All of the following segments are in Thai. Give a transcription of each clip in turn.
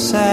sad.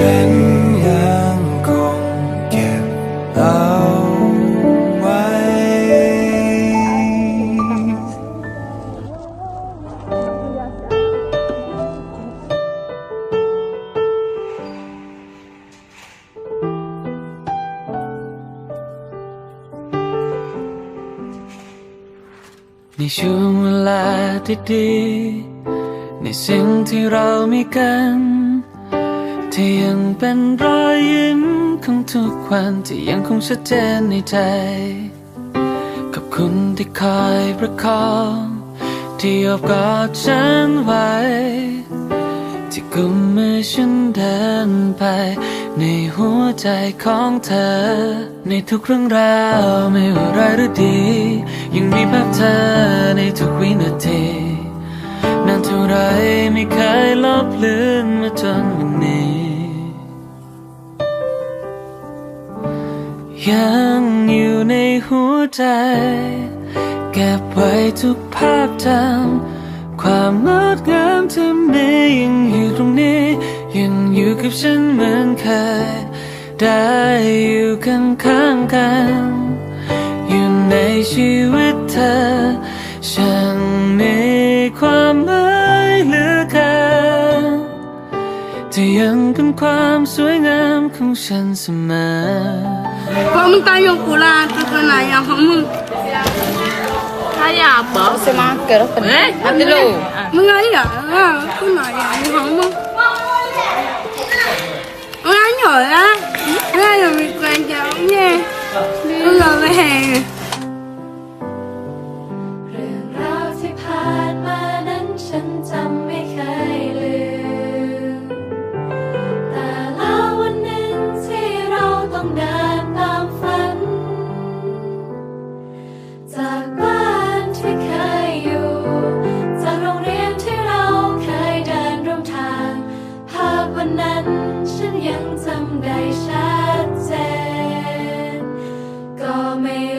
ฉันยังคงเก็บเอาไว้ ในช่วงเวลาที่ดี ในสิ่งที่เรามีกัน ที่ยังเป็นรอยยิ้มของทุกวันที่ยังคงชัดเจนในใจ ขอบคุณที่คอยประคองที่อบกอดฉันไว้ ที่กุมมือฉันเดินไป ในหัวใจของเธอ ในทุกเรื่องราวไม่ว่าร้ายหรือดี ยังมีภาพเธอในทุกวินาทีนานเท่าไรไม่เคยลบเลือนมาจน ยังอยู่ในหัวใจ เก็บไว้ทุกภาพจำความงดงามที่มียังอยู่ตรงนี้ ยังอยู่กับฉันเหมือนเคย ได้อยู่ข้างข้างๆกัน อยู่ในชีวิตเธอ ฉันมีความหมายเหลือเกินที่ยังเป็นความสวยงามของฉันเสมอ Kamun tayong kulang tutunayang kamun. Kaya ba? Kasi mga karapan. Eh, atilo. Mga iya, tunayan kamun. Wala nyo, ha? Wala nyo, may kwenta. Yeah. Wala ba, hey. ได้ชัดเจนก็ไม่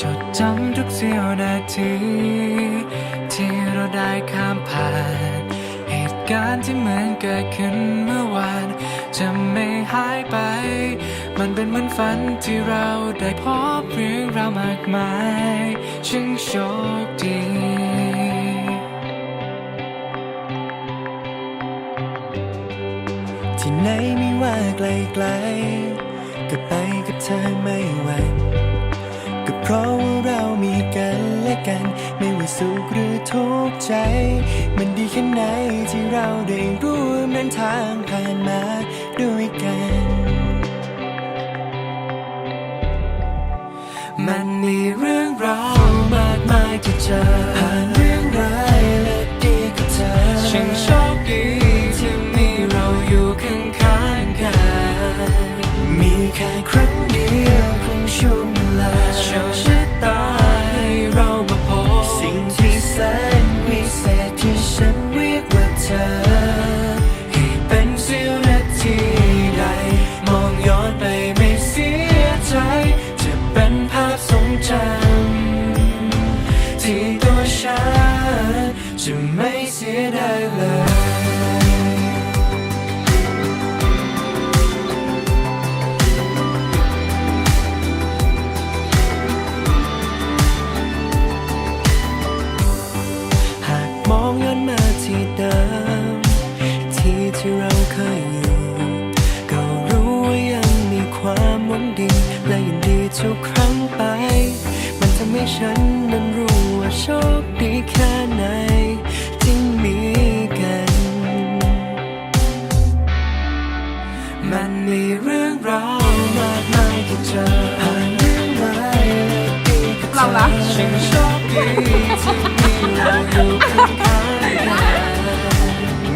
จดจำทุกเสี้ยวนาที ที่เราได้ข้ามผ่าน เหตุการณ์ที่เหมือนเกิดขึ้นเมื่อวาน จะไม่หายไป มันเป็นเหมือนฝันที่เราได้พบเรื่องราวมากมายช่างโชคดี ไหนไม่ว่าไกลๆก็ไปกับเธอไม่หวั่นก็เพราะว่าเรามีกันและกัน ไม่ว่าสุขหรือทุกข์ใจ มันดีแค่ไหนที่เราได้ร่วมเดินทางผ่านมาด้วยกัน มันมีเรื่องราวมากมายที่เจอผ่านเรื่อง แค่ไหนที่มีกัน มันมีเรื่องราวมากมายที่เจอผ่านเรื่องร้ายและดีกับเธอฉันโชคดีที่มีเราอยู่ข้างๆกัน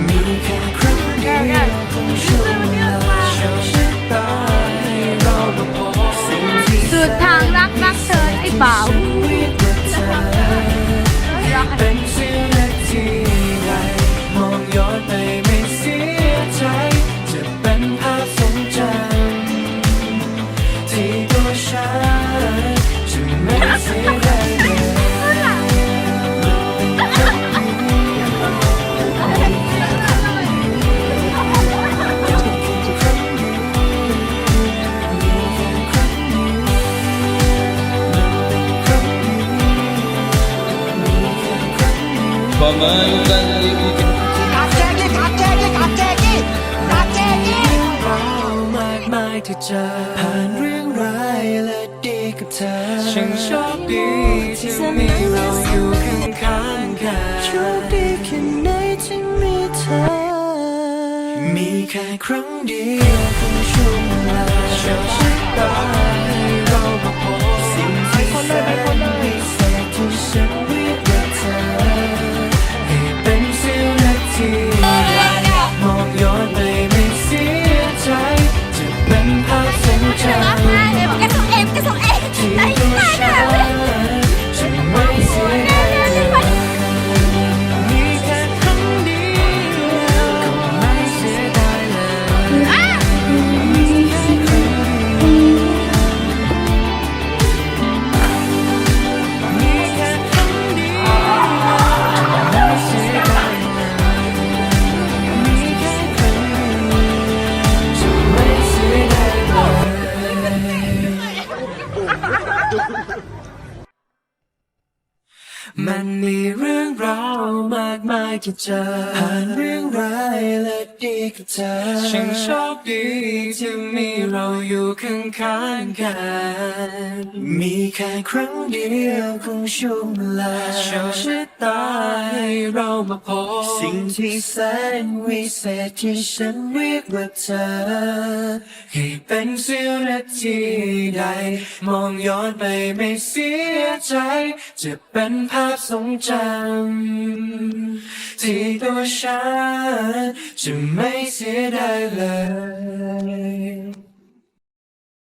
มีแค่ครั้งเดียวของช่วงเวลาโชคชะตาให้เรามาพบสิ่งที่ สุดทางรักรักเธอไอ้บ่าว เรามากมายที่เจอผ่านเรื่องร้ายและดีกับเธอฉันโชคดีที่มีเราอยู่ข้างๆกันโชคดีแค่ไหนที่มีเธอ มีแค่ครั้งเดียวของช่วงเวลาโชคชะตาให้เรามาพบสิ่งที่แสนพิเศษที่ฉันเรียกว่าเธอ นาวมากมายที่เจอผ่านเรื่องร้ายและดีกับเธอฉันโชคดีที่มีเราอยู่ข้างๆกัน มีแค่ครั้งเดียวของช่วงเวลาโชคชะตาให้เรามาพบสิ่งที่แสนวิเศษที่ฉันเรียกว่าเธอให้เป็นเสี้ยวนาทีใด มองย้อนไปไม่เสียใจ จะเป็นภาพทรงจำที่ตัวฉันจะไม่เสียได้เลย